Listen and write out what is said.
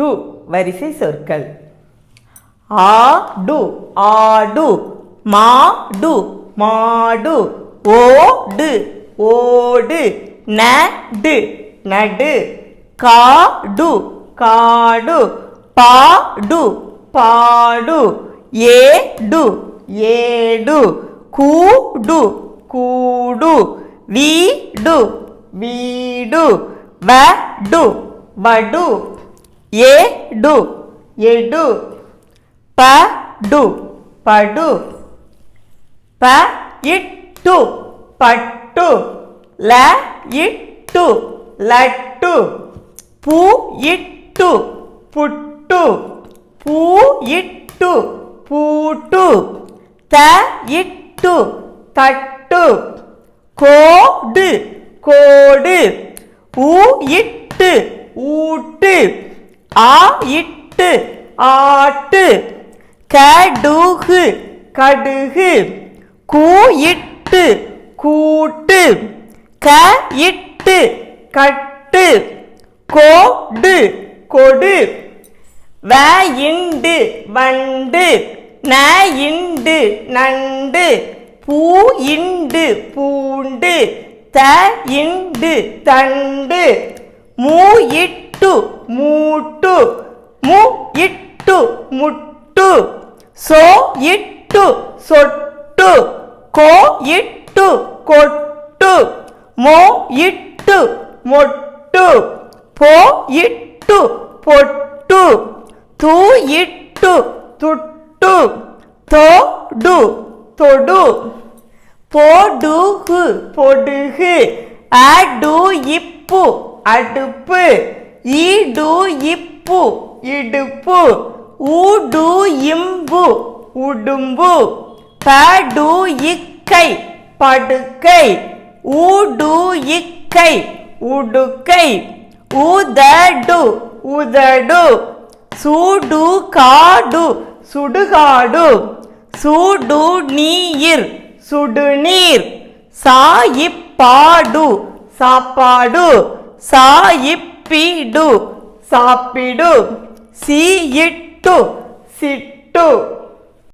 To வரிசை சொற்கள். ஆ ஆடு ஆடு மாடு மாடு ஓடு ஓடு நடு நடு காடு காடு பாடு பாடு ஏடு ஏடு கூடு கூடு வீடு வீடு வடு வடு ஏடு எடு படு படு ப இட்டு பட்டு ல இட்டு லட்டு பூ இட்டு புட்டு பூ இட்டு பூட்டு த இட்டு தட்டு கோடு கோடு ஊ இட்டு ஊட்டு ஆ இட்டு ஆட்டு கடுகு கடுகு கூ இட்டு கூட்டு க இட்டு கட்டு கோடு கொடு. வ இண்டு வண்டு ந இண்டு நண்டு பூ இண்டு பூண்டு த இண்டு தண்டு மூ இட்டு மூட்டு மு இட்டு முட்டு. சோ இட்டு சொட்டு. கோ இட்டு கொட்டு. மோ இட்டு மொட்டு. போ இட்டு பொட்டு. தூ இட்டு துட்டு. தோடு. தொடு போடுகு. பொடுகு அடு இப்பு அடுப்பு. ஈடு இப்பு இடுப்பு ஊடு இம்பு உடும்பு படு இக்கை படுக்கை ஊடு இக்கை உடுக்கை உதடு உதடு சூடு காடு சுடுகாடு சூடு நீர் சுடுநீர் சாயிப்பாடு சாப்பாடு சாயிப் சாயிப்பீடு சாப்பிடு சீயிட்டு சிட்டு.